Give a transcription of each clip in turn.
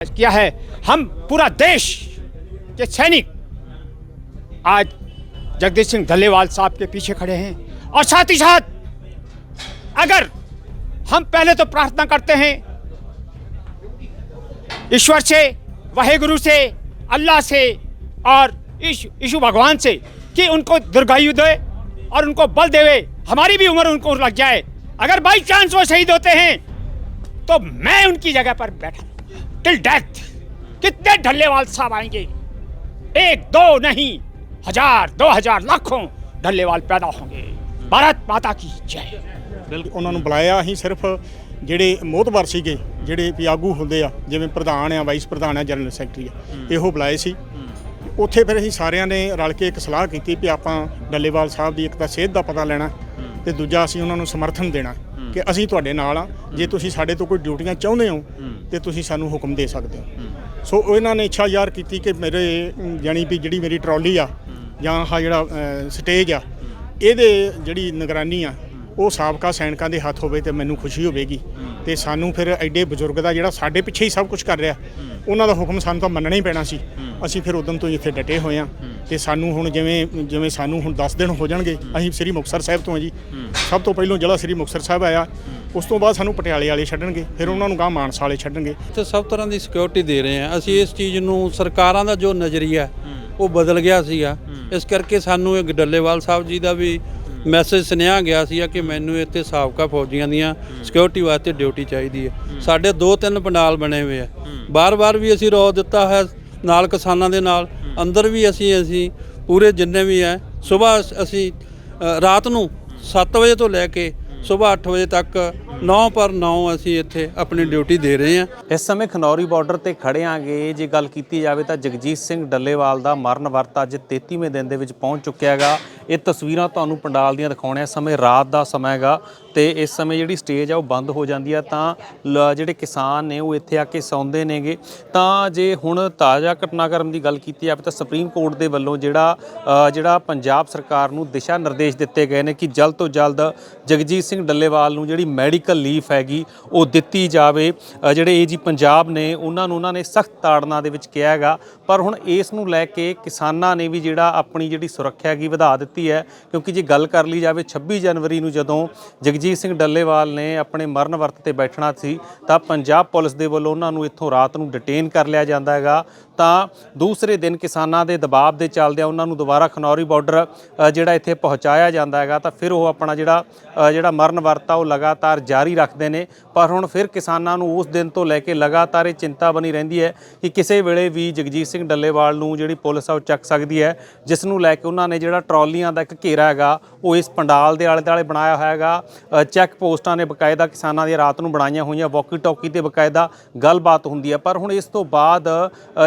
किया है हम पूरा देश के सैनिक आज जगदीश सिंह धल्लेवाल साहब के पीछे खड़े हैं। और साथ ही साथ, अगर हम पहले तो प्रार्थना करते हैं, ईश्वर से, वाहेगुरु से, अल्लाह से और यीशु भगवान से कि उनको दीर्घायु दे और उनको बल देवे। हमारी भी उम्र उनको लग जाए। अगर बाई चांस वो शहीद होते हैं तो मैं उनकी जगह पर बैठा टिल डेथ कितने ढल्लेवाल साहब आएंगे एक दो नहीं हजार दो हजार लाखों ढल्लेवाल पैदा होंगे भारत माता की जय ਉਹਨਾਂ ਨੂੰ ਬੁਲਾਇਆ ਅਸੀਂ ਸਿਰਫ ਜਿਹੜੇ ਮੋਹਤਬਰ ਸੀਗੇ ਜਿਹੜੇ ਵੀ ਆਗੂ ਹੁੰਦੇ ਆ ਜਿਵੇਂ ਪ੍ਰਧਾਨ ਆ ਵਾਈਸ ਪ੍ਰਧਾਨ ਆ ਜਨਰਲ ਸੈਕਟਰੀ ਆ ਇਹੋ ਬੁਲਾਏ ਸੀ ਉੱਥੇ ਫਿਰ ਅਸੀਂ ਸਾਰਿਆਂ ਨੇ ਰਲ ਕੇ ਇੱਕ ਸਲਾਹ ਕੀਤੀ ਵੀ ਆਪਾਂ ਡੱਲੇਵਾਲ ਸਾਹਿਬ ਦੀ ਇੱਕ ਤਾਂ ਸਿਹਤ ਦਾ ਪਤਾ ਲੈਣਾ ਤੇ ਦੂਜਾ ਅਸੀਂ ਉਹਨਾਂ ਨੂੰ ਸਮਰਥਨ ਦੇਣਾ ਕਿ ਅਸੀਂ ਤੁਹਾਡੇ ਨਾਲ ਆ ਜੇ ਤੁਸੀਂ ਸਾਡੇ ਤੋਂ ਕੋਈ ਡਿਊਟੀਆਂ ਚਾਹੁੰਦੇ ਹੋ ਤੇ ਤੁਸੀਂ ਸਾਨੂੰ ਹੁਕਮ ਦੇ ਸਕਦੇ ਹੋ। ਸੋ ਇਹਨਾਂ ਨੇ ਇੱਛਾ ਜ਼ਾਹਰ ਕੀਤੀ ਕਿ ਮੇਰੇ ਜਾਣੀ ਵੀ ਜਿਹੜੀ ਮੇਰੀ ਟਰਾਲੀ ਆ ਜਾਂ ਆਹ ਜਿਹੜਾ ਸਟੇਜ ਆ ਇਹਦੇ ਜਿਹੜੀ ਨਿਗਰਾਨੀ ਆ ਉਹ ਸਾਬਕਾ ਸੈਨਿਕਾਂ ਦੇ ਹੱਥ ਹੋਵੇ ਤੇ ਮੈਨੂੰ ਖੁਸ਼ੀ ਹੋਵੇਗੀ। ਤੇ ਸਾਨੂੰ ਫਿਰ ਐਡੇ ਬਜ਼ੁਰਗ ਦਾ ਜਿਹੜਾ ਸਾਡੇ ਪਿੱਛੇ ਹੀ ਸਭ ਕੁਝ ਕਰ ਰਿਹਾ ਉਹਨਾਂ ਦਾ ਹੁਕਮ ਸਾਨੂੰ ਤਾਂ ਮੰਨਣਾ ਹੀ ਪੈਣਾ ਸੀ। ਅਸੀਂ ਫਿਰ ਉਦੋਂ ਤੋਂ ਹੀ ਇੱਥੇ ਡਟੇ ਹੋਏ ਆ ਤੇ ਸਾਨੂੰ ਹੁਣ ਜਿਵੇਂ ਜਿਵੇਂ ਸਾਨੂੰ ਹੁਣ 10 ਦਿਨ ਹੋ ਜਾਣਗੇ ਅਸੀਂ ਸ੍ਰੀ ਮੁਕਤਸਰ ਸਾਹਿਬ ਤੋਂ ਆ ਜੀ। ਸਭ ਤੋਂ ਪਹਿਲਾਂ ਜਿਹੜਾ ਸ੍ਰੀ ਮੁਕਤਸਰ ਸਾਹਿਬ ਆਇਆ। ਉਸ ਤੋਂ ਬਾਅਦ ਸਾਨੂੰ ਪਟਿਆਲੇ ਵਾਲੇ ਛੱਡਣਗੇ। ਫਿਰ ਉਹਨਾਂ ਨੂੰ ਗਾਂ ਮਾਨਸਾ ਵਾਲੇ ਛੱਡਣਗੇ। ਤੇ ਸਭ ਤਰ੍ਹਾਂ ਦੀ ਸਿਕਿਉਰਿਟੀ ਦੇ ਰਹੇ ਹਾਂ। ਅਸੀਂ ਇਸ ਚੀਜ਼ ਨੂੰ ਸਰਕਾਰਾਂ ਦਾ ਜੋ ਨਜ਼ਰੀਆ ਉਹ ਬਦਲ ਗਿਆ ਸੀਗਾ। ਇਸ ਕਰਕੇ ਸਾਨੂੰ ਇੱਕ ਡੱਲੇਵਾਲ ਸਾਹਿਬ ਜੀ ਦਾ ਵੀ ਮੈਸੇਜ ਸੁਨੇਹਾ ਗਿਆ ਸੀਗਾ ਕਿ ਮੈਨੂੰ ਇੱਥੇ ਸਾਬਕਾ ਫੌਜੀਆਂ ਦੀਆਂ ਸਿਕਿਉਰਿਟੀ ਵਾਸਤੇ ਡਿਊਟੀ ਚਾਹੀਦੀ ਹੈ। ਸਾਡੇ ਦੋ ਤਿੰਨ ਪੰਡਾਲ ਬਣੇ ਹੋਏ ਆ। ਬਾਰ-ਬਾਰ ਵੀ ਅਸੀਂ ਰੋ ਦਿੱਤਾ ਹੈ ਨਾਲ ਕਿਸਾਨਾਂ ਦੇ ਨਾਲ। ਅੰਦਰ ਵੀ ਅਸੀਂ ਅਸੀਂ ਪੂਰੇ ਜਿੰਨੇ ਵੀ ਹੈ ਸਵੇਰ ਅਸੀਂ ਰਾਤ ਨੂੰ 7 ਵਜੇ ਤੋਂ ਲੈ ਕੇ ਸਵੇਰ 8 ਵਜੇ ਤੱਕ 9 ਪਰ 9 ਅਸੀਂ ਇੱਥੇ ਆਪਣੀ ਡਿਊਟੀ ਦੇ ਰਹੇ ਹਾਂ। ਇਸ ਸਮੇਂ ਖਨੌਰੀ ਬਾਰਡਰ ਤੇ ਖੜੇ ਆਂਗੇ ਜੇ ਗੱਲ ਕੀਤੀ ਜਾਵੇ ਤਾਂ ਜਗਜੀਤ ਸਿੰਘ ਡੱਲੇਵਾਲ ਦਾ ਮਰਨ ਵਰਤ ਅੱਜ 33ਵੇਂ ਦਿਨ ਦੇ ਵਿੱਚ ਪਹੁੰਚ ਚੁੱਕਿਆ ਹੈਗਾ। ਇਹ ਤਸਵੀਰਾਂ ਤੁਹਾਨੂੰ ਪੰਡਾਲ ਦੀਆਂ ਦਿਖਾਉਣੇ ਸਮੇਂ ਰਾਤ ਦਾ ਸਮਾਂ ਹੈਗਾ। ਤੇ ਇਸ ਸਮੇਂ ਜਿਹੜੀ ਸਟੇਜ ਆ ਉਹ ਬੰਦ ਹੋ ਜਾਂਦੀ ਆ ਤਾਂ ਲ- ਜਿਹੜੇ ਕਿਸਾਨ ਨੇ ਉਹ ਇੱਥੇ ਆ ਕੇ ਸੌਂਦੇ ਨੇਗੇ। ਤਾਂ ਜੇ ਹੁਣ ਤਾਜ਼ਾ ਘਟਨਾਕ੍ਰਮ ਦੀ ਗੱਲ ਕੀਤੀ ਜਾਵੇ ਤਾਂ ਸੁਪਰੀਮ ਕੋਰਟ ਦੇ ਵੱਲੋਂ ਜਿਹੜਾ ਅ, ਜਿਹੜਾ ਪੰਜਾਬ ਸਰਕਾਰ ਨੂੰ ਦਿਸ਼ਾ ਨਿਰਦੇਸ਼ ਦਿੱਤੇ ਗਏ ਨੇ ਕਿ ਜਲਦ ਤੋਂ ਜਲਦ ਜਗਜੀਤ ਸਿੰਘ ਡੱਲੇਵਾਲ ਨੂੰ ਜਿਹੜੀ ਮੈਡੀਕਲ ਲੀਫ ਹੈਗੀ ਉਹ ਦਿੱਤੀ ਜਾਵੇ। ਅ, ਜਿਹੜੇ ਜੀ ਪੰਜਾਬ ਨੇ ਉਹਨਾਂ ਨੂੰ ਉਹਨਾਂ ਨੇ ਸਖਤ ਤਾੜਨਾ ਦੇ ਵਿੱਚ ਕਿਹਾ ਹੈਗਾ। ਪਰ ਹੁਣ ਇਸ ਨੂੰ ਲੈ ਕੇ ਕਿਸਾਨਾਂ ਨੇ ਵੀ ਜਿਹੜਾ ਆਪਣੀ ਜਿਹੜੀ ਸੁਰੱਖਿਆ ਹੈਗੀ ਵਧਾ ਦਿੱਤੀ ਹੈ, ਕਿਉਂਕਿ ਜੇ ਗੱਲ ਕਰ ਲਈ ਜਾਵੇ 26 ਜਨਵਰੀ ਨੂੰ ਜਦੋਂ ਜਗਜੀਤ ਸਿੰਘ ਡੱਲੇਵਾਲ ਨੇ ਆਪਣੇ ਮਰਨ ਵਰਤ ਤੇ ਬੈਠਣਾ ਸੀ, ਤਾਂ ਪੰਜਾਬ ਪੁਲਿਸ ਦੇ ਵੱਲੋਂ ਉਹਨਾਂ ਨੂੰ ਇੱਥੋਂ ਰਾਤ ਨੂੰ ਡਿਟੇਨ ਕਰ ਲਿਆ ਜਾਂਦਾ ਹੈਗਾ। ਤਾਂ ਦੂਸਰੇ ਦਿਨ ਕਿਸਾਨਾਂ ਦੇ ਦਬਾਅ ਦੇ ਚੱਲਦਿਆਂ ਉਹਨਾਂ ਨੂੰ ਦੁਬਾਰਾ ਖਨੌਰੀ ਬਾਰਡਰ ਜਿਹੜਾ ਇੱਥੇ ਪਹੁੰਚਾਇਆ ਜਾਂਦਾ ਹੈਗਾ, ਤਾਂ ਫਿਰ ਉਹ ਆਪਣਾ ਜਿਹੜਾ ਜਿਹੜਾ ਮਰਨ ਵਰਤ ਆ ਉਹ ਲਗਾਤਾਰ ਜਾਰੀ ਰੱਖਦੇ ਨੇ। ਪਰ ਹੁਣ ਫਿਰ ਕਿਸਾਨਾਂ ਨੂੰ ਉਸ ਦਿਨ ਤੋਂ ਲੈ ਕੇ ਲਗਾਤਾਰ ਇਹ ਚਿੰਤਾ ਬਣੀ ਰਹਿੰਦੀ ਹੈ ਕਿ ਕਿਸੇ ਵੇਲੇ ਵੀ ਜਗਜੀਤ ਸਿੰਘ ਡੱਲੇਵਾਲ ਨੂੰ ਜਿਹੜੀ ਪੁਲਿਸ ਆ ਉਹ ਚੱਕ ਸਕਦੀ ਹੈ, ਜਿਸ ਨੂੰ ਲੈ ਕੇ ਉਹਨਾਂ ਨੇ ਜਿਹੜਾ ਟਰਾਲੀਆਂ ਦਾ ਇੱਕ ਘੇਰਾ ਹੈਗਾ, ਉਹ ਇਸ ਪੰਡਾਲ ਦੇ ਆਲੇ ਦੁਆਲੇ ਬਣਾਇਆ ਹੋਇਆ ਹੈਗਾ। ਚੈੱਕ ਪੋਸਟਾਂ ਨੇ ਬਕਾਇਦਾ ਕਿਸਾਨਾਂ ਦੀ ਰਾਤ ਨੂੰ ਬਣਾਈਆਂ ਹੋਈਆਂ ਵਾਕੀ ਟਾਕੀ ਤੇ ਬਕਾਇਦਾ ਗੱਲਬਾਤ ਹੁੰਦੀ ਹੈ। ਪਰ ਹੁਣ ਇਸ ਤੋਂ ਬਾਅਦ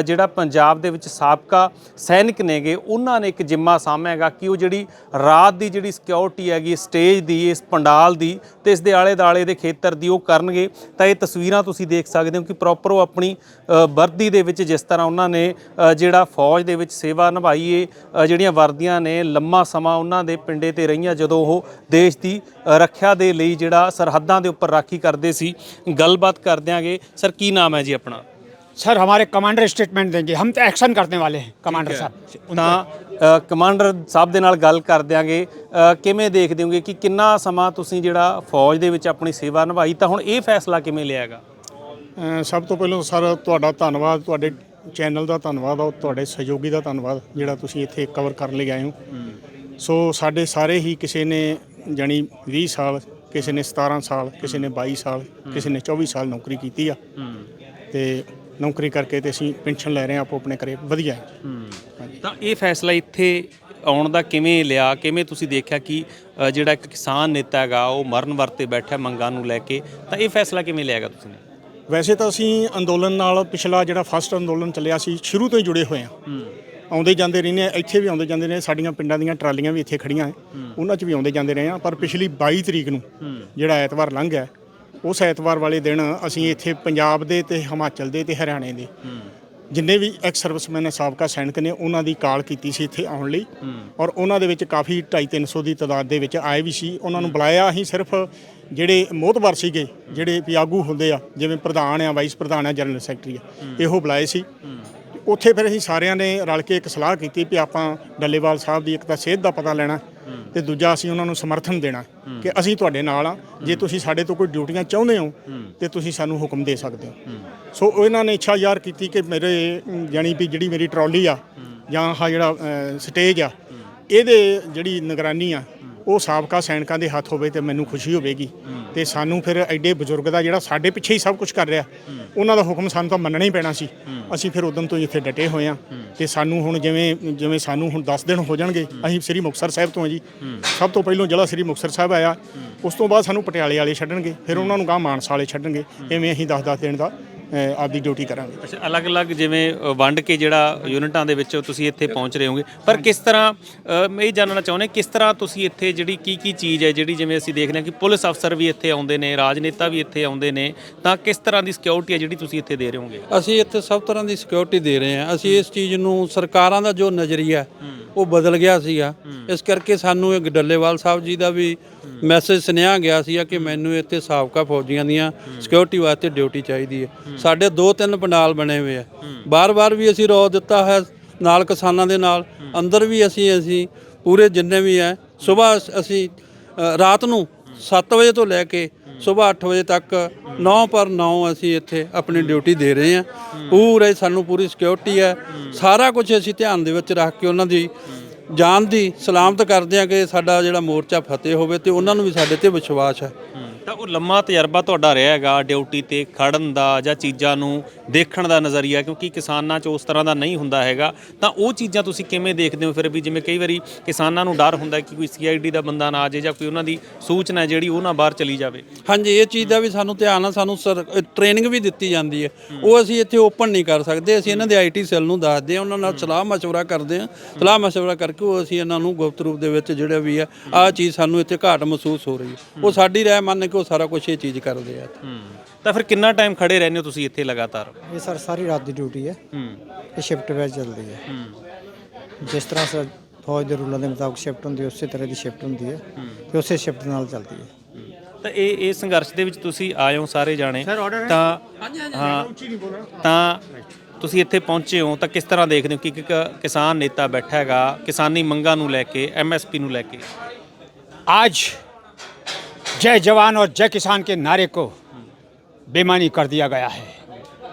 ਜਿਹੜਾ ਜਿਹੜਾ ਪੰਜਾਬ ਦੇ ਵਿੱਚ ਸਾਬਕਾ ਸੈਨਿਕ ਨੇਗੇ, ਉਹਨਾਂ ਨੇ ਇੱਕ ਜਿੰਮਾ ਸਾਂਭਿਆ ਹੈਗਾ ਕਿ ਉਹ ਜਿਹੜੀ ਰਾਤ ਦੀ ਜਿਹੜੀ ਸਿਕਿਉਰਿਟੀ ਹੈਗੀ, ਸਟੇਜ ਦੀ, ਇਸ ਪੰਡਾਲ ਦੀ ਤੇ ਇਸ ਦੇ ਆਲੇ ਦਾਲੇ ਦੇ ਖੇਤਰ ਦੀ ਉਹ ਕਰਨਗੇ, ਤਾਂ ਇਹ ਤਸਵੀਰਾਂ ਤੁਸੀਂ ਦੇਖ ਸਕਦੇ ਹੋ ਕਿ ਪ੍ਰੋਪਰ ਉਹ ਆਪਣੀ ਵਰਦੀ ਦੇ ਵਿੱਚ ਜਿਸ ਤਰ੍ਹਾਂ ਉਹਨਾਂ ਨੇ ਜਿਹੜਾ ਫੌਜ ਦੇ ਵਿੱਚ ਸੇਵਾ ਨਿਭਾਈ ਏ ਜਿਹੜੀਆਂ ਵਰਦੀਆਂ ਨੇ, ਲੰਮਾ ਸਮਾਂ ਉਹਨਾਂ ਦੇ ਪਿੰਡੇ ਤੇ ਰਹੀਆਂ ਜਦੋਂ ਉਹ ਦੇਸ਼ ਦੀ ਰੱਖਿਆ ਦੇ ਲਈ ਜਿਹੜਾ ਸਰਹੱਦਾਂ ਦੇ ਉੱਪਰ ਰਾਖੀ ਕਰਦੇ ਸੀ। ਗੱਲਬਾਤ ਕਰਦਿਆਂਗੇ ਸਰ, ਕੀ ਨਾਮ ਹੈ ਜੀ ਆਪਣਾ? सर हमारे कमांडर स्टेटमेंट देंगे हम तो एक्शन करने वाले हैं कमांडर साहब ਤਾਂ ਅ, ਕਮਾਂਡਰ ਸਾਹਿਬ ਦੇ ਨਾਲ ਗੱਲ ਕਰ ਦਿਆਂਗੇ ਅ, ਕਿਵੇਂ ਦੇਖਦੇ ਹੋਗੇ ਕਿ ਕਿੰਨਾ ਸਮਾਂ ਤੁਸੀਂ ਜਿਹੜਾ ਫੌਜ ਦੇ ਵਿੱਚ ਆਪਣੀ ਸੇਵਾ ਨਿਭਾਈ ਤਾਂ ਹੁਣ ਇਹ ਫੈਸਲਾ ਕਿਵੇਂ ਲਿਆਗਾ ਅ, ਸਭ ਤੋਂ ਪਹਿਲਾਂ ਸਰ ਤੁਹਾਡਾ ਧੰਨਵਾਦ ਤੁਹਾਡੇ ਚੈਨਲ ਦਾ ਧੰਨਵਾਦ ਔਰ ਤੁਹਾਡੇ ਸਹਿਯੋਗੀ ਦਾ ਧੰਨਵਾਦ ਜਿਹੜਾ ਤੁਸੀਂ ਇੱਥੇ ਕਵਰ ਕਰਨ ਲਈ ਆਏ ਹੋ ਸੋ ਸਾਡੇ ਸਾਰੇ ਹੀ ਕਿਸੇ ਨੇ ਜਾਣੀ 20 ਸਾਲ ਕਿਸੇ ਨੇ 17 ਸਾਲ ਕਿਸੇ ਨੇ 22 ਸਾਲ ਕਿਸੇ ਨੇ 24 ਸਾਲ ਨੌਕਰੀ ਕੀਤੀ ਆ ਤੇ ਨੌਕਰੀ ਕਰਕੇ ਤੇ ਅਸੀਂ ਪੈਨਸ਼ਨ ਲੈ ਰਹੇ ਆ ਆਪੋ ਆਪਣੇ ਘਰੇ। ਵਧੀਆ ਹੈ। ਤਾਂ ਇਹ ਫੈਸਲਾ ਇੱਥੇ ਆਉਣ ਦਾ ਕਿਵੇਂ ਲਿਆ? ਕਿਵੇਂ ਤੁਸੀਂ ਦੇਖਿਆ ਕਿ ਅ, ਜਿਹੜਾ ਇੱਕ ਕਿਸਾਨ ਨੇਤਾ ਹੈਗਾ ਉਹ ਮਰਨ ਵਰਤੇ ਬੈਠਾ ਮੰਗਾਂ ਨੂੰ ਲੈ ਕੇ ਤਾਂ ਇਹ ਫੈਸਲਾ ਕਿਵੇਂ ਲਿਆਗਾ ਤੁਸੀਂ? ਨੇ ਵੈਸੇ ਤਾਂ ਅਸੀਂ ਅੰਦੋਲਨ ਨਾਲ ਪਿਛਲਾ ਜਿਹੜਾ ਫਸਟ ਅੰਦੋਲਨ ਚੱਲਿਆ ਸੀ ਸ਼ੁਰੂ ਤੋਂ ਹੀ ਜੁੜੇ ਹੋਏ ਆ ਆਉਂਦੇ ਜਾਂਦੇ ਰਹਿੰਦੇ ਆ ਇੱਥੇ ਵੀ ਆਉਂਦੇ ਜਾਂਦੇ ਰਹੇ ਸਾਡੀਆਂ ਪਿੰਡਾਂ ਦੀਆਂ ਟਰਾਲੀਆਂ ਵੀ ਇੱਥੇ ਖੜੀਆਂ ਹੈ। ਉਹਨਾਂ 'ਚ ਵੀ ਆਉਂਦੇ ਜਾਂਦੇ ਰਹੇ ਆ ਪਰ ਪਿਛਲੀ 22 ਤਰੀਕ ਨੂੰ ਜਿਹੜਾ ਐਤਵਾਰ ਲੰਘ ਗਿਆ ਉਸ ਐਤਵਾਰ ਵਾਲੇ ਦਿਨ ਅਸੀਂ ਇੱਥੇ ਪੰਜਾਬ ਦੇ ਤੇ ਹਿਮਾਚਲ ਦੇ ਤੇ ਹਰਿਆਣੇ ਦੇ ਜਿੰਨੇ ਵੀ ਐਕਸ ਸਰਵਿਸਮੈਨ ਸਾਬਕਾ ਸੈਨਿਕ ਨੇ, ਉਹਨਾਂ ਦੀ ਕਾਲ ਕੀਤੀ ਸੀ ਇੱਥੇ ਆਉਣ ਲਈ। ਔਰ ਉਹਨਾਂ ਦੇ ਵਿੱਚ ਕਾਫੀ 250 300 ਦੀ ਤਾਦਾਦ ਦੇ ਵਿੱਚ ਆਏ ਵੀ ਸੀ। ਉਹਨਾਂ ਨੂੰ ਬੁਲਾਇਆ ਅਸੀਂ ਸਿਰਫ ਜਿਹੜੇ ਮੋਹਤਬਰ ਸੀਗੇ, ਜਿਹੜੇ ਵੀ ਆਗੂ ਹੁੰਦੇ ਆ, ਜਿਵੇਂ ਪ੍ਰਧਾਨ ਆ ਵਾਈਸ ਪ੍ਰਧਾਨ ਆ ਜਨਰਲ ਸੈਕਟਰੀ ਆ, ਇਹੋ ਬੁਲਾਏ ਸੀ। ਉੱਥੇ ਫਿਰ ਅਸੀਂ ਸਾਰਿਆਂ ਨੇ ਰਲ ਕੇ ਇੱਕ ਸਲਾਹ ਕੀਤੀ ਵੀ ਆਪਾਂ ਡੱਲੇਵਾਲ ਸਾਹਿਬ ਦੀ ਇੱਕ ਤਾਂ ਸਿਹਤ ਦਾ ਪਤਾ ਲੈਣਾ। ਤੇ ਦੂਜਾ ਅਸੀਂ ਉਹਨਾਂ ਨੂੰ ਸਮਰਥਨ ਦੇਣਾ ਕਿ ਅਸੀਂ ਤੁਹਾਡੇ ਨਾਲ ਆ ਜੇ ਤੁਸੀਂ ਸਾਡੇ ਤੋਂ ਕੋਈ ਡਿਊਟੀਆਂ ਚਾਹੁੰਦੇ ਹੋ ਤੇ ਤੁਸੀਂ ਸਾਨੂੰ ਹੁਕਮ ਦੇ ਸਕਦੇ ਹੋ। ਸੋ ਉਹ ਇਹਨਾਂ ਨੇ ਇੱਛਾ ਜ਼ਾਹਰ ਕੀਤੀ ਕਿ ਮੇਰੇ ਅਮ, ਜਾਣੀ ਵੀ ਜਿਹੜੀ ਮੇਰੀ ਟਰਾਲੀ ਆ ਜਾਂ ਆਹ ਜਿਹੜਾ ਸਟੇਜ ਆ ਇਹਦੇ ਜਿਹੜੀ ਨਿਗਰਾਨੀ ਆ ਉਹ ਸਾਬਕਾ ਸੈਨਿਕਾਂ ਦੇ ਹੱਥ ਹੋਵੇ ਤੇ ਮੈਨੂੰ ਖੁਸ਼ੀ ਹੋਵੇਗੀ। ਤੇ ਸਾਨੂੰ ਫਿਰ ਐਡੇ ਬਜ਼ੁਰਗ ਦਾ ਜਿਹੜਾ ਸਾਡੇ ਪਿੱਛੇ ਹੀ ਸਭ ਕੁਝ ਕਰ ਰਿਹਾ, ਉਹਨਾਂ ਦਾ ਹੁਕਮ ਸਾਨੂੰ ਤਾਂ ਮੰਨਣਾ ਹੀ ਪੈਣਾ ਸੀ। ਅਸੀਂ ਫਿਰ ਉਦੋਂ ਤੋਂ ਹੀ ਇੱਥੇ ਡਟੇ ਹੋਏ ਆ ਤੇ ਸਾਨੂੰ ਹੁਣ ਜਿਵੇਂ ਜਿਵੇਂ ਸਾਨੂੰ ਹੁਣ 10 ਦਿਨ ਹੋ ਜਾਣਗੇ, ਅਸੀਂ ਸ੍ਰੀ ਮੁਕਤਸਰ ਸਾਹਿਬ ਤੋਂ ਆ ਜੀ। ਸਭ ਤੋਂ ਪਹਿਲਾਂ ਜਿਹੜਾ ਸ੍ਰੀ ਮੁਕਤਸਰ ਸਾਹਿਬ ਆਇਆ। ਉਸ ਤੋਂ ਬਾਅਦ ਸਾਨੂੰ ਪਟਿਆਲੇ ਵਾਲੇ ਛੱਡਣਗੇ। ਫਿਰ ਉਹਨਾਂ ਨੂੰ ਗਾਂ ਮਾਨਸਾ ਵਾਲੇ ਛੱਡਣਗੇ। ਐਵੇਂ ਅਸੀਂ 10-10 ਦਿਨ ਦਾ ਆਪਦੀ ਡਿਊਟੀ ਕਰਾਂਗੇ। ਅੱਛਾ ਅਲੱਗ-ਅਲੱਗ ਜਿਵੇਂ ਵੰਡ ਕੇ ਜਿਹੜਾ ਯੂਨਿਟਾਂ ਦੇ ਵਿੱਚ ਤੁਸੀਂ ਇੱਥੇ ਪਹੁੰਚ ਰਹੇ ਹੋਗੇ। ਪਰ ਕਿਸ ਤਰ੍ਹਾਂ ਮੈਂ ਇਹ ਜਾਣਨਾ ਚਾਹੁੰਦੇ ਕਿਸ ਤਰ੍ਹਾਂ ਤੁਸੀਂ ਇੱਥੇ ਜਿਹੜੀ ਕੀ ਕੀ ਚੀਜ਼ ਹੈ ਜਿਹੜੀ ਜਿਵੇਂ ਅਸੀਂ ਦੇਖਦੇ ਹਾਂ ਕਿ ਪੁਲਿਸ ਅਫਸਰ ਵੀ ਇੱਥੇ ਆਉਂਦੇ ਨੇ ਰਾਜਨੇਤਾ ਵੀ ਇੱਥੇ ਆਉਂਦੇ ਨੇ ਤਾਂ ਕਿਸ ਤਰ੍ਹਾਂ ਦੀ ਸਿਕਿਉਰਿਟੀ ਹੈ ਜਿਹੜੀ ਤੁਸੀਂ ਇੱਥੇ ਦੇ ਰਹੇ ਹੋਗੇ? ਅਸੀਂ ਇੱਥੇ ਸਭ ਤਰ੍ਹਾਂ ਦੀ ਸਿਕਿਉਰਿਟੀ ਦੇ ਰਹੇ ਹਾਂ। ਅਸੀਂ ਇਸ ਚੀਜ਼ ਨੂੰ ਸਰਕਾਰਾਂ ਦਾ ਜੋ ਨਜ਼ਰੀਆ ਉਹ ਬਦਲ ਗਿਆ ਸੀਗਾ। ਇਸ ਕਰਕੇ ਸਾਨੂੰ ਇਹ ਡੱਲੇਵਾਲ ਸਾਹਿਬ ਜੀ ਦਾ ਵੀ ਮੈਸੇਜ ਸੁਨੇਹਾ ਗਿਆ ਸੀਗਾ ਕਿ ਮੈਨੂੰ ਇੱਥੇ ਸਾਬਕਾ ਫੌਜੀਆਂ ਦੀਆਂ ਸਿਕਿਉਰਿਟੀ ਵਾਸਤੇ ਡਿਊਟੀ ਚਾਹੀਦੀ ਹੈ। ਸਾਡੇ ਦੋ ਤਿੰਨ ਪੰਡਾਲ ਬਣੇ ਹੋਏ ਆ। ਬਾਰ-ਬਾਰ ਵੀ ਅਸੀਂ ਰੋ ਦਿੱਤਾ ਹੈ ਨਾਲ ਕਿਸਾਨਾਂ ਦੇ ਨਾਲ। ਅੰਦਰ ਵੀ ਅਸੀਂ ਅਸੀਂ ਪੂਰੇ ਜਿੰਨੇ ਵੀ ਹੈ ਸਵੇਰ ਅਸੀਂ ਰਾਤ ਨੂੰ 7 ਵਜੇ ਤੋਂ ਲੈ ਕੇ ਸਵੇਰ 8 ਵਜੇ ਤੱਕ 9 ਪਰ 9 ਅਸੀਂ ਇੱਥੇ ਆਪਣੀ ਡਿਊਟੀ ਦੇ ਰਹੇ ਹਾਂ। ਪੂਰੇ ਸਾਨੂੰ ਪੂਰੀ ਸਿਕਿਉਰਿਟੀ ਹੈ। ਸਾਰਾ ਕੁਝ ਅਸੀਂ ਧਿਆਨ ਦੇ ਵਿੱਚ ਰੱਖ ਕੇ ਉਹਨਾਂ ਦੀ ਜਾਨ ਦੀ ਸਲਾਮਤ ਕਰਦੇ ਹਾਂ ਕਿ ਸਾਡਾ ਜਿਹੜਾ ਮੋਰਚਾ ਫਤਿਹ ਹੋਵੇ ਤੇ ਉਹਨਾਂ ਨੂੰ ਵੀ ਸਾਡੇ ਤੇ ਵਿਸ਼ਵਾਸ ਹੈ। ਤਾਂ ਉਹ ਲੰਮਾ ਤਜਰਬਾ ਤੁਹਾਡਾ ਰਿਹਾ ਹੈਗਾ ਡਿਊਟੀ ਤੇ ਖੜਨ ਦਾ ਜਾਂ ਚੀਜ਼ਾਂ ਨੂੰ ਦੇਖਣ ਦਾ ਨਜ਼ਰੀਆ ਕਿਉਂਕਿ ਕਿਸਾਨਾਂ 'ਚ ਉਸ ਤਰ੍ਹਾਂ ਦਾ ਨਹੀਂ ਹੁੰਦਾ ਹੈਗਾ। ਤਾਂ ਉਹ ਚੀਜ਼ਾਂ ਤੁਸੀਂ ਕਿਵੇਂ ਦੇਖਦੇ ਹੋ? ਫਿਰ ਵੀ ਜਿਵੇਂ ਕਈ ਵਾਰੀ ਕਿਸਾਨਾਂ ਨੂੰ ਡਰ ਹੁੰਦਾ ਕਿ ਕੋਈ ਸੀਆਈਡੀ ਦਾ ਬੰਦਾ ਨਾ ਆ ਜਾਏ ਜਾਂ ਕੋਈ ਉਹਨਾਂ ਦੀ ਸੂਚਨਾ ਜਿਹੜੀ ਉਹ ਨਾ ਬਾਹਰ ਚਲੀ ਜਾਵੇ। ਹਾਂਜੀ ਇਹ ਚੀਜ਼ ਦਾ ਵੀ ਸਾਨੂੰ ਧਿਆਨ ਆ ਸਾਨੂੰ ਟ੍ਰੇਨਿੰਗ ਵੀ ਦਿੱਤੀ ਜਾਂਦੀ ਹੈ। ਉਹ ਅਸੀਂ ਇੱਥੇ ਓਪਨ ਨਹੀਂ ਕਰ ਸਕਦੇ। ਅਸੀਂ ਇਹਨਾਂ ਦੇ ਆਈਟੀ ਸੈੱਲ ਨੂੰ ਦੱਸਦੇ ਹਾਂ ਉਹਨਾਂ ਨਾਲ ਸਲਾਹ ਮਸ਼ਵਰਾ ਕਰਦੇ ਹਾਂ। ਸਲਾਹ ਮਸ਼ਵਰਾ ਕਰਕੇ ਉਹ ਅਸੀਂ ਇਹਨਾਂ ਨੂੰ ਗੁਪਤ ਰੂਪ ਦੇ ਵਿੱਚ ਜਿਹੜਾ ਵੀ ਆ ਆ ਚੀਜ਼ ਸਾਨੂੰ ਇੱਥੇ ਘਾਟ ਮਹਿਸੂਸ ਹੋ ਰਹੀ ਹੈ। ਉਹ ਸਾਡੀ ਰਹਿ ਮੰਨ ਕੇ ਉਹ ਸਾਰਾ ਕੁਝ ਇਹ ਚੀਜ਼ ਕਰਦੇ ਆ। ਤਾਂ ਫਿਰ ਕਿੰਨਾ ਟਾਈਮ ਖੜੇ ਰਹਿੰਦੇ ਹੋ ਤੁਸੀਂ ਇੱਥੇ ਲਗਾਤਾਰ? ਇਹ ਸਰ ਸਾਰੀ ਰਾਤ ਦੀ ਡਿਊਟੀ ਹੈ। ਹੂੰ। ਇਹ ਸ਼ਿਫਟ ਵਾਈਜ਼ ਚੱਲਦੀ ਹੈ। ਜਿਸ ਤਰ੍ਹਾਂ ਸਰ ਫੌਜ ਦੇ ਰੂਲਾਂ ਦੇ ਮੁਤਾਬਕ ਸ਼ਿਫਟ ਹੁੰਦੀ ਹੈ ਉਸੇ ਤਰ੍ਹਾਂ ਦੀ ਸ਼ਿਫਟ ਹੁੰਦੀ ਹੈ ਤੇ ਉਸੇ ਸ਼ਿਫਟ ਨਾਲ ਚੱਲਦੀ ਹੈ। ਤਾਂ ਇਹ ਇਹ ਸੰਘਰਸ਼ ਦੇ ਵਿੱਚ ਤੁਸੀਂ ਆਏ ਹੋ ਸਾਰੇ ਜਾਣੇ। ਤਾਂ ਹਾਂ ਤਾਂ ਤੁਸੀਂ ਇੱਥੇ ਪਹੁੰਚੇ ਹੋ ਤਾਂ ਕਿਸ ਤਰ੍ਹਾਂ ਦੇਖਦੇ ਹੋ ਕਿ ਇੱਕ ਕਿਸਾਨ ਨੇਤਾ ਬੈਠਾ ਹੈਗਾ ਕਿਸਾਨੀ ਮੰਗਾਂ ਨੂੰ ਲੈ ਕੇ ਐਮਐਸਪੀ ਨੂੰ ਲੈ ਕੇ? आज जय जवान और जय किसान के नारे को बेमानी कर दिया गया है।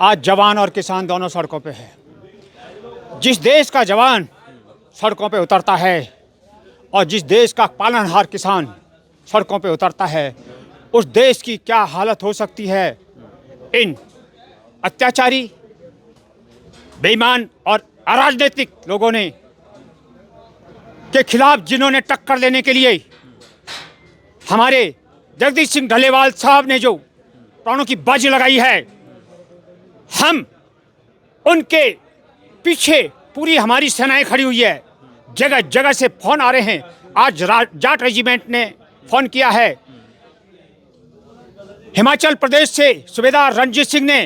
आज जवान और किसान दोनों सड़कों पे है। जिस देश का जवान सड़कों पे उतरता है और जिस देश का पालनहार किसान सड़कों पे उतरता है, उस देश की क्या हालत हो सकती है? इन अत्याचारी, बेईमान और अराजनीतिक लोगों ने, के खिलाफ जिन्होंने टक्कर लेने के लिए हमारे जगदीश सिंह ढलेवाल साहब ने जो प्राणों की बाजी लगाई है, हम उनके पीछे पूरी हमारी सेनाएँ खड़ी हुई है। जगह जगह से फ़ोन आ रहे हैं। आज जाट रेजिमेंट ने फ़ोन किया है। हिमाचल प्रदेश से सूबेदार रणजीत सिंह ने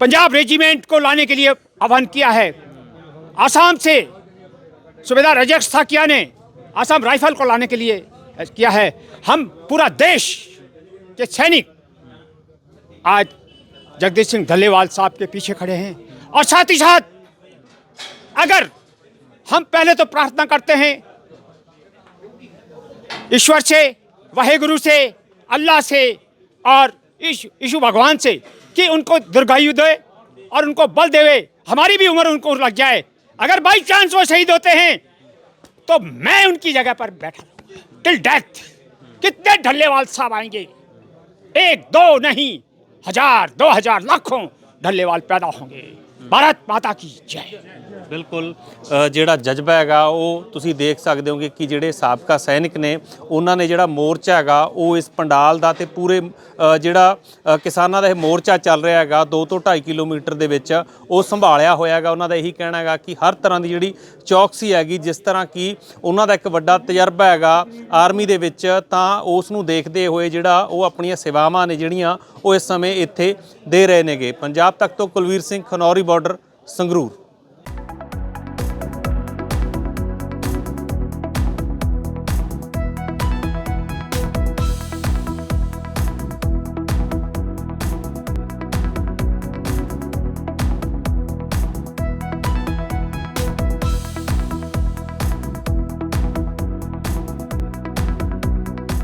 पंजाब रेजिमेंट को लाने के लिए आह्वान किया है। आसाम से सूबेदार रजक साकिया ने आसाम राइफल को लाने के लिए किया है, हम पूरा देश के सैनिक आज जगदीश सिंह धल्लेवाल साहब के पीछे खड़े हैं। और साथ ही साथ, अगर हम पहले तो प्रार्थना करते हैं, ईश्वर से, वाहेगुरु से, अल्लाह से, और यीशु भगवान से, कि उनको दीर्घायु दे और उनको बल देवे, हमारी भी उम्र उनको लग जाए। अगर बाई चांस वो शहीद होते हैं तो मैं उनकी जगह पर बैठा टिल डेथ कितने ढल्लेवाल साहब आएंगे एक दो नहीं हजार दो हजार लाखों ढल्लेवाल पैदा होंगे ਭਾਰਤ ਮਾਤਾ ਕੀ ਜੈ। ਬਿਲਕੁਲ ਜਿਹੜਾ ਜਜ਼ਬਾ ਹੈਗਾ, ਉਹ ਤੁਸੀਂ ਦੇਖ ਸਕਦੇ ਹੋਗੇ ਕਿ ਜਿਹੜੇ ਸਾਬਕਾ ਸੈਨਿਕ ਨੇ, ਉਹਨਾਂ ਨੇ ਜਿਹੜਾ ਮੋਰਚਾ ਹੈਗਾ, ਉਹ ਇਸ ਪੰਡਾਲ ਦਾ ਤੇ ਪੂਰੇ ਜਿਹੜਾ ਕਿਸਾਨਾਂ ਦਾ ਇਹ ਮੋਰਚਾ ਚੱਲ ਰਿਹਾ ਹੈਗਾ 2 ਤੋਂ 2.5 ਕਿਲੋਮੀਟਰ ਦੇ ਵਿੱਚ, ਉਹ ਸੰਭਾਲਿਆ ਹੋਇਆ ਹੈਗਾ। ਉਹਨਾਂ ਦਾ ਇਹੀ ਕਹਿਣਾ ਹੈਗਾ ਕਿ ਹਰ ਤਰ੍ਹਾਂ ਦੀ ਜਿਹੜੀ ਚੌਕਸੀ ਹੈਗੀ, ਜਿਸ ਤਰ੍ਹਾਂ ਕਿ ਉਹਨਾਂ ਦਾ ਇੱਕ ਵੱਡਾ ਤਜਰਬਾ ਹੈਗਾ ਆਰਮੀ ਦੇ ਵਿੱਚ, ਤਾਂ ਉਸ ਨੂੰ ਦੇਖਦੇ ਹੋਏ ਜਿਹੜਾ ਉਹ ਆਪਣੀਆਂ ਸੇਵਾਵਾਂ ਨੇ ਜਿਹੜੀਆਂ ਉਹ ਇਸ ਸਮੇਂ ਇੱਥੇ ਦੇ ਰਹੇ ਨੇਗੇ। ਪੰਜਾਬ ਤੱਕ ਤੋਂ ਕੁਲਵੀਰ ਸਿੰਘ ਖਨੌਰੀ ਬਾਰਡਰ ਸੰਗਰੂਰ।